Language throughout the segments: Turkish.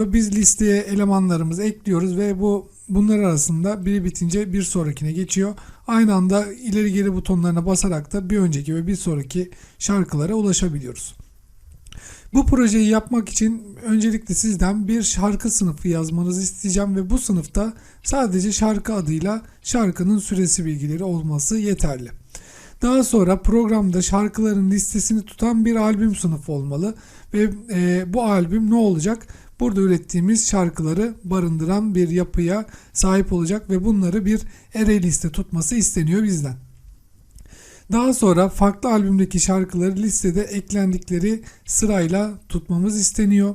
Biz listeye elemanlarımızı ekliyoruz ve bu bunlar arasında biri bitince bir sonrakine geçiyor. Aynı anda ileri geri butonlarına basarak da bir önceki ve bir sonraki şarkılara ulaşabiliyoruz. Bu projeyi yapmak için öncelikle sizden bir şarkı sınıfı yazmanızı isteyeceğim ve bu sınıfta sadece şarkı adıyla şarkının süresi bilgileri olması yeterli. Daha sonra programda şarkıların listesini tutan bir albüm sınıfı olmalı ve e, bu albüm ne olacak? Burada ürettiğimiz şarkıları barındıran bir yapıya sahip olacak ve bunları bir array liste tutması isteniyor bizden. Daha sonra farklı albümdeki şarkıları listede eklendikleri sırayla tutmamız isteniyor.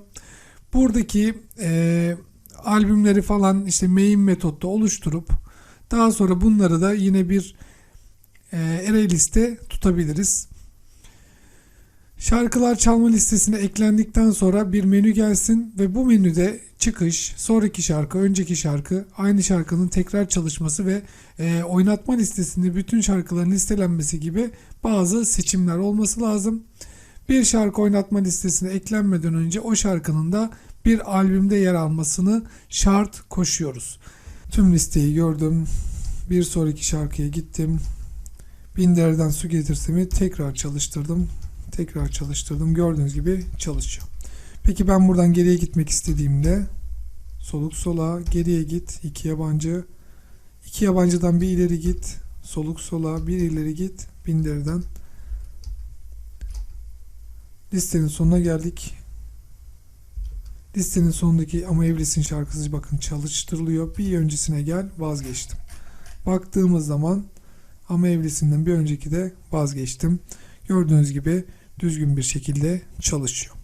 Buradaki e, albümleri falan işte main metotta oluşturup daha sonra bunları da yine bir e, array liste tutabiliriz. Şarkılar çalma listesine eklendikten sonra bir menü gelsin ve bu menüde çıkış, sonraki şarkı, önceki şarkı, aynı şarkının tekrar çalışması ve e, oynatma listesinde bütün şarkıların listelenmesi gibi bazı seçimler olması lazım. Bir şarkı oynatma listesine eklenmeden önce o şarkının da bir albümde yer almasını şart koşuyoruz. Tüm listeyi gördüm. Bir sonraki şarkıya gittim. Binder'den su getirsemi tekrar çalıştırdım. Tekrar çalıştırdım. Gördüğünüz gibi çalışıyor. Peki ben buradan geriye gitmek istediğimde soluk sola geriye git. iki yabancı. iki yabancıdan bir ileri git. Soluk sola bir ileri git. Binder'den. Listenin sonuna geldik. Listenin sonundaki ama Evlis'in şarkısı bakın çalıştırılıyor. Bir öncesine gel vazgeçtim. Baktığımız zaman ama evlisinden bir önceki de vazgeçtim. Gördüğünüz gibi düzgün bir şekilde çalışıyor.